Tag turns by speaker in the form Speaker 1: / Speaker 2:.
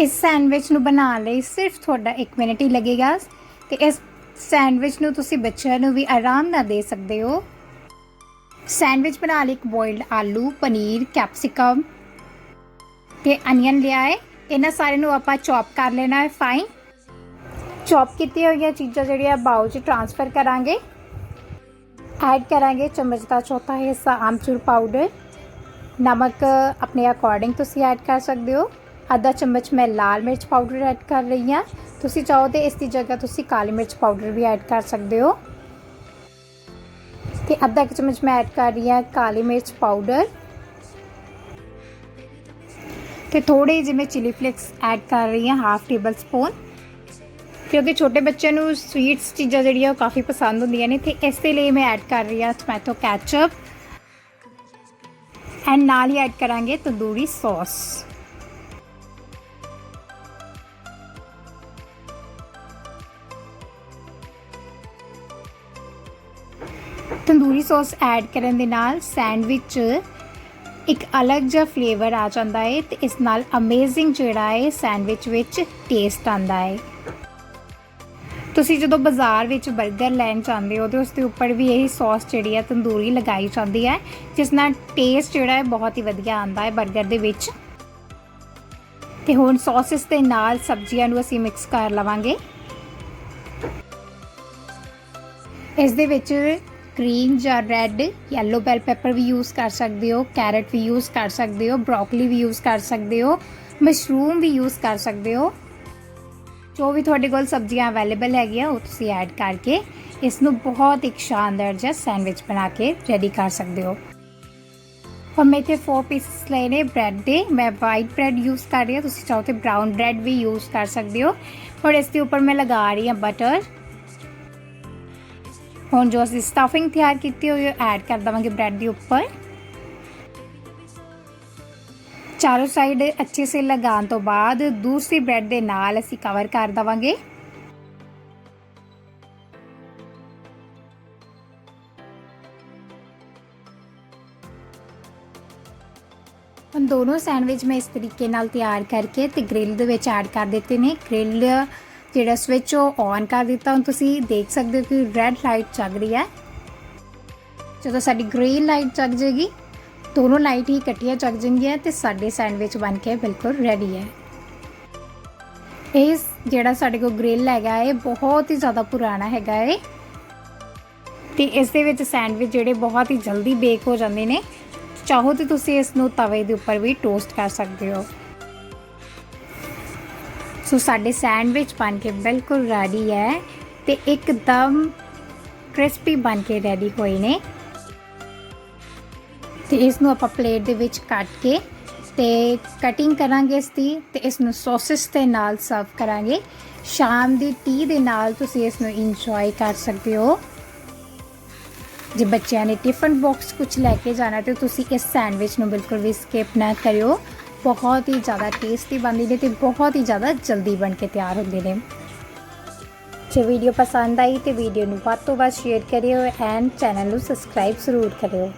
Speaker 1: ਇਸ ਸੈਂਡਵਿਚ ਨੂੰ ਬਣਾਉਣ ਲਈ ਸਿਰਫ ਤੁਹਾਡਾ 1 ਮਿੰਟ ਹੀ ਲੱਗੇਗਾ ਤੇ ਇਸ ਸੈਂਡਵਿਚ ਨੂੰ ਤੁਸੀਂ ਬੱਚਿਆਂ ਨੂੰ ਵੀ ਆਰਾਮ ਨਾਲ ਦੇ ਸਕਦੇ ਹੋ। ਸੈਂਡਵਿਚ ਬਣਾ ਲਈ ਇੱਕ ਬੋਇਲਡ ਆਲੂ, ਪਨੀਰ, ਕੈਪਸਿਕਮ ਤੇ ਅਨੀਅਨ ਲਿਆ ਹੈ ਇਹਨਾਂ ਸਾਰੇ ਨੂੰ ਆਪਾਂ ਚੌਪ ਕਰ ਲੈਣਾ ਹੈ ਫਾਈਨ ਚੌਪ ਕੀਤੀਆਂ ਹੋਈਆਂ ਚੀਜ਼ਾਂ ਜਿਹੜੀਆਂ ਬਾਉਲ 'ਚ ਟ੍ਰਾਂਸਫਰ ਕਰਾਂਗੇ। ਐਡ ਕਰਾਂਗੇ ਚਮਚ ਦਾ ਚੌਥਾ ਹਿੱਸਾ, ਆਮਚੂਰ ਪਾਊਡਰ ਨਮਕ ਆਪਣੇ ਅਕੋਰਡਿੰਗ ਤੁਸੀਂ ਐਡ ਕਰ ਸਕਦੇ ਹੋ। ਅੱਧਾ ਚਮਚ ਮੈਂ ਲਾਲ ਮਿਰਚ ਪਾਊਡਰ ਐਡ ਕਰ ਰਹੀ ਹਾਂ। ਤੁਸੀਂ ਚਾਹੋ ਤੇ ਇਸ ਦੀ ਜਗ੍ਹਾ ਤੁਸੀਂ ਕਾਲੀ ਮਿਰਚ ਪਾਊਡਰ ਵੀ ਐਡ ਕਰ ਸਕਦੇ ਹੋ। ਤੇ ਅੱਧਾ ਕੁ ਚਮਚ ਮੈਂ ਐਡ ਕਰ ਰਹੀ ਹਾਂ ਕਾਲੀ ਮਿਰਚ ਪਾਊਡਰ। ਤੇ ਥੋੜੇ ਜਿਹੇ ਮੈਂ ਚਿਲੀ ਫਲੇਕਸ ਐਡ ਕਰ ਰਹੀ ਹਾਂ ਹਾਫ ਟੇਬਲ ਸਪੂਨ। ਕਿਉਂਕਿ ਛੋਟੇ ਬੱਚਿਆਂ ਨੂੰ ਸਵੀਟਸ ਚੀਜ਼ਾਂ ਜਿਹੜੀਆਂ ਉਹ ਕਾਫੀ ਪਸੰਦ ਹੁੰਦੀਆਂ ਨੇ ਤੇ ਇਸ ਦੇ ਲਈ ਮੈਂ ਐਡ ਕਰ ਰਹੀ ਹਾਂ ਟੋਮੈਟੋ ਕੈਚਅਪ। ਐਂਡ ਨਾਲ ਹੀ ਐਡ ਕਰਾਂਗੇ tandoori sauce. Tandoori sauce add ਕਰਨ ਦੇ ਨਾਲ ਸੈਂਡਵਿਚ ਇੱਕ ਅਲੱਗ ਜਿਹਾ ਫਲੇਵਰ ਆ ਜਾਂਦਾ ਹੈ ਤੇ ਇਸ ਨਾਲ ਅਮੇਜ਼ਿੰਗ ਜਿਹੜਾ ਹੈ ਸੈਂਡਵਿਚ ਵਿੱਚ ਟੇਸਟ ਆਂਦਾ ਹੈ ਤੁਸੀਂ ਜਦੋਂ ਬਾਜ਼ਾਰ ਵਿੱਚ 버ਗਰ ਲੈਣ ਚਾਹੁੰਦੇ ਹੋ ਤੇ ਉਸ ਦੇ ਉੱਪਰ ਵੀ ਇਹੀ ਸੌਸ ਜਿਹੜੀ ਹੈ ਤੰਦੂਰੀ ਲਗਾਈ ਜਾਂਦੀ ਹੈ, ਜਿਸ ਨਾਲ ਟੇਸਟ ਜਿਹੜਾ ਹੈ ਬਹੁਤ ਹੀ ਵਧੀਆ ਆਂਦਾ ਹੈ 버ਗਰ ਦੇ ਵਿੱਚ। ਤੇ ਹੁਣ ਸੌਸਸ ਦੇ ਨਾਲ ਸਬਜ਼ੀਆਂ ਨੂੰ ਅਸੀਂ ਮਿਕਸ ਕਰ ਲਵਾਂਗੇ। ਇਸ ਦੇ ਵਿੱਚ ਗ੍ਰੀਨ ਜਾਂ ਰੈੱਡ ਯੈਲੋ ਬੈਲ ਪੈਪਰ ਵੀ ਯੂਜ਼ ਕਰ ਸਕਦੇ ਹੋ ਕੈਰਟ ਵੀ ਯੂਜ਼ ਕਰ ਸਕਦੇ ਹੋ ਬ੍ਰੋਕਲੀ ਵੀ ਯੂਜ਼ ਕਰ ਸਕਦੇ ਹੋ ਮਸ਼ਰੂਮ ਵੀ ਯੂਜ਼ ਕਰ ਸਕਦੇ ਹੋ। ਜੋ ਵੀ ਤੁਹਾਡੇ ਕੋਲ ਸਬਜ਼ੀਆਂ ਅਵੇਲੇਬਲ ਹੈਗੀਆਂ, ਉਹ ਤੁਸੀਂ ਐਡ ਕਰਕੇ ਇਸ ਨੂੰ ਬਹੁਤ ਇੱਕ ਸ਼ਾਨਦਾਰ ਜਿਹਾ ਸੈਂਡਵਿਚ ਬਣਾ ਕੇ ਰੈਡੀ ਕਰ ਸਕਦੇ ਹੋ। ਔਰ ਮੈਂ ਇੱਥੇ 4 ਪੀਸਸ ਲਏ ਨੇ ਬ੍ਰੈਡ ਦੇ। ਮੈਂ ਵਾਈਟ ਬ੍ਰੈਡ ਯੂਜ਼ ਕਰ ਰਹੀ ਹਾਂ, ਤੁਸੀਂ ਚਾਹੋ ਤੇ ਬ੍ਰਾਊਨ ਬ੍ਰੈਡ ਵੀ ਯੂਜ਼ ਕਰ ਸਕਦੇ ਹੋ। ਔਰ ਇਸ ਦੇ ਉੱਪਰ ਮੈਂ ਲਗਾ ਰਹੀ ਹਾਂ ਬਟਰ ਹੁਣ ਜੋ ਅਸੀਂ ਸਟਫਿੰਗ ਤਿਆਰ ਕੀਤੀ ਹੋਈ ਹੈ ਐਡ ਕਰ ਦਵਾਂਗੇ ਬ੍ਰੈਡ ਦੇ ਉੱਪਰ। ਚਾਰੋਂ ਸਾਈਡ ਅੱਛੇ ਸੇ ਲਗਾਉਣ ਤੋਂ ਬਾਅਦ ਦੂਸਰੀ ਬ੍ਰੈਡ ਦੇ ਨਾਲ ਅਸੀਂ ਕਵਰ ਕਰ ਦਵਾਂਗੇ। ਹੁਣ ਦੋਨੋਂ ਸੈਂਡਵਿਚ ਮੈਂ ਇਸ ਤਰੀਕੇ ਨਾਲ ਤਿਆਰ ਕਰਕੇ ਤੇ ਗ੍ਰਿਲ ਦੇ ਵਿੱਚ ਐਡ ਕਰ ਦਿੱਤੇ ਨੇ। ਗ੍ਰਿਲ ਜਿਹੜਾ ਸਵਿਚ ਉਹ ਔਨ ਕਰ ਦਿੱਤਾ। ਹੁਣ ਤੁਸੀਂ ਦੇਖ ਸਕਦੇ ਹੋ ਕਿ ਰੈੱਡ ਲਾਈਟ ਜਗ ਰਹੀ ਹੈ। ਜਦੋਂ ਸਾਡੀ ਗ੍ਰੀਨ ਲਾਈਟ ਜਗ ਜੇਗੀ ਦੋਨੋਂ ਲਾਈਟ ਹੀ ਇਕੱਠੀਆਂ ਜਗ ਜਾਣਗੀਆਂ ਤੇ ਸਾਡੇ ਸੈਂਡਵਿਚ ਬਣ ਕੇ ਬਿਲਕੁਲ ਰੈਡੀ ਹੈ। ਇਹ ਜਿਹੜਾ ਸਾਡੇ ਕੋਲ ਗ੍ਰਿਲ ਹੈਗਾ ਹੈ ਬਹੁਤ ਹੀ ਜ਼ਿਆਦਾ ਪੁਰਾਣਾ ਹੈਗਾ ਹੈ ਤੇ ਇਸ ਦੇ ਵਿੱਚ ਸੈਂਡਵਿਚ ਜਿਹੜੇ ਬਹੁਤ ਹੀ ਜਲਦੀ ਬੇਕ ਹੋ ਜਾਂਦੇ ਨੇ। ਚਾਹੋ ਤੇ ਤੁਸੀਂ ਇਸ ਨੂੰ ਤਵੇ ਦੇ ਉੱਪਰ ਵੀ ਟੋਸਟ ਕਰ ਸਕਦੇ ਹੋ। ਸੋ ਸਾਡੇ ਸੈਂਡਵਿਚ ਬਣ ਕੇ ਬਿਲਕੁਲ ਰੈਡੀ ਹੈ ਤੇ ਇੱਕਦਮ ਕ੍ਰਿਸਪੀ ਬਣ ਕੇ ਰੈਡੀ ਹੋਏ ਨੇ। ਤੇ ਇਸ ਨੂੰ ਆਪਾਂ ਪਲੇਟ ਦੇ ਵਿੱਚ ਕੱਟ ਕੇ ਤੇ ਕਟਿੰਗ ਕਰਾਂਗੇ ਇਸ ਦੀ ਤੇ ਇਸ ਨੂੰ ਸੌਸਸ ਦੇ ਨਾਲ ਸਰਵ ਕਰਾਂਗੇ। ਸ਼ਾਮ ਦੀ ਟੀ ਦੇ ਨਾਲ ਤੁਸੀਂ ਇਸ ਨੂੰ ਇੰਜੋਏ ਕਰ ਸਕਦੇ ਹੋ। ਜੇ ਬੱਚਿਆਂ ਨੇ ਟਿਫਨ ਬਾਕਸ ਕੁਝ ਲੈ ਕੇ ਜਾਣਾ ਤੇ ਤੁਸੀਂ ਇਸ ਸੈਂਡਵਿਚ ਨੂੰ ਬਿਲਕੁਲ ਵੀ ਸਕਿਪ ਨਾ ਕਰਿਓ। ਬਹੁਤ ਹੀ ਜ਼ਿਆਦਾ ਟੇਸਟੀ ਬਣਦੀ ਨੇ ਤੇ ਬਹੁਤ ਹੀ ਜ਼ਿਆਦਾ ਜਲਦੀ ਬਣ ਕੇ ਤਿਆਰ ਹੁੰਦੇ ਨੇ। ਜੇ ਵੀਡੀਓ ਪਸੰਦ ਆਈ ਤੇ ਵੀਡੀਓ ਨੂੰ ਵੱਧ ਤੋਂ ਵੱਧ ਸ਼ੇਅਰ ਕਰਿਓ ਐਂਡ ਚੈਨਲ ਨੂੰ ਸਬਸਕ੍ਰਾਈਬ ਜ਼ਰੂਰ ਕਰਿਓ।